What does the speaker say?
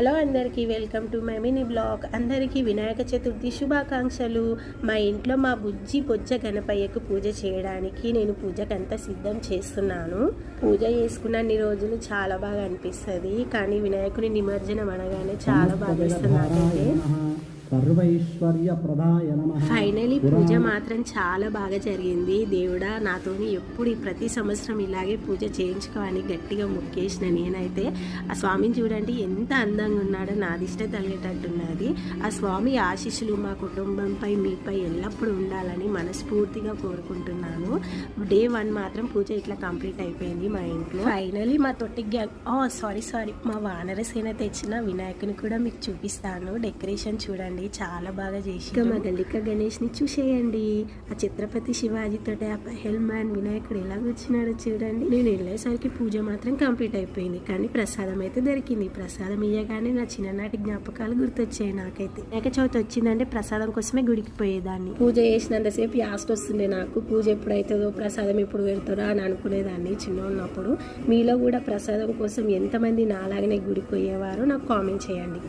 Hello అందరికీ welcome to my mini blog. అందరికీ వినాయక చతుర్థి శుభాకాంక్షలు. మా ఇంట్లో మా బుజ్జి బొజ్జ గణపయ్యకు పూజ చేయడానికి నేను పూజకంతా సిద్ధం చేస్తున్నాను. పూజ చేసుకున్న అన్ని రోజులు చాలా బాగా అనిపిస్తుంది. కానీ వినాయకుని నిమజ్జనం అనగానే చాలా బాగా ఇస్తుంది నాకైతే. ఫైనలీ పూజ మాత్రం చాలా బాగా జరిగింది. దేవుడా నాతోని ఎప్పుడు ప్రతి సంవత్సరం ఇలాగే పూజ చేయించుకోవాలని గట్టిగా మొక్కేసిన నేనైతే ఆ స్వామిని చూడండి ఎంత అందంగా ఉన్నాడో నా దిష్ట తగిలేటట్టున్నది. ఆ స్వామి ఆశీస్సులు మా కుటుంబంపై మీపై ఎల్లప్పుడూ ఉండాలని మనస్ఫూర్తిగా కోరుకుంటున్నాను. డే వన్ మాత్రం పూజ ఇట్లా కంప్లీట్ అయిపోయింది మా ఇంట్లో. ఫైనలీ మా తొట్టి గ్యాంగ్ సారీ సారీ. మా వానరసేన తెచ్చిన వినాయకుని కూడా మీకు చూపిస్తాను. డెకరేషన్ చూడండి. చాలా బాగా చేసి మా గల్లిక గణేష్ని చూసేయండి. ఆ ఛత్రపతి శివాజీ తోటి ఆ హెల్మాన్ వినాయకుడు ఎలా వచ్చినాడో చూడండి. నేను వెళ్ళేసరికి పూజ మాత్రం కంప్లీట్ అయిపోయింది. కానీ ప్రసాదం అయితే దొరికింది. ప్రసాదం ఇయ్యగానే నా చిన్ననాటి జ్ఞాపకాలు గుర్తొచ్చాయి నాకైతే. వినాయక చవితి వచ్చిందంటే ప్రసాదం కోసమే గుడికి పోయేదాన్ని. పూజ చేసినంతసేపు యాస్ట్ వస్తుండే నాకు. పూజ ఎప్పుడైతుందో ప్రసాదం ఎప్పుడు పెడతారో అని అనుకునేదాన్ని చిన్న ఉన్నప్పుడు మీలో కూడా ప్రసాదం కోసం ఎంతమంది నాలాగనే గుడికి పోయేవారో నాకు కామెంట్ చేయండి.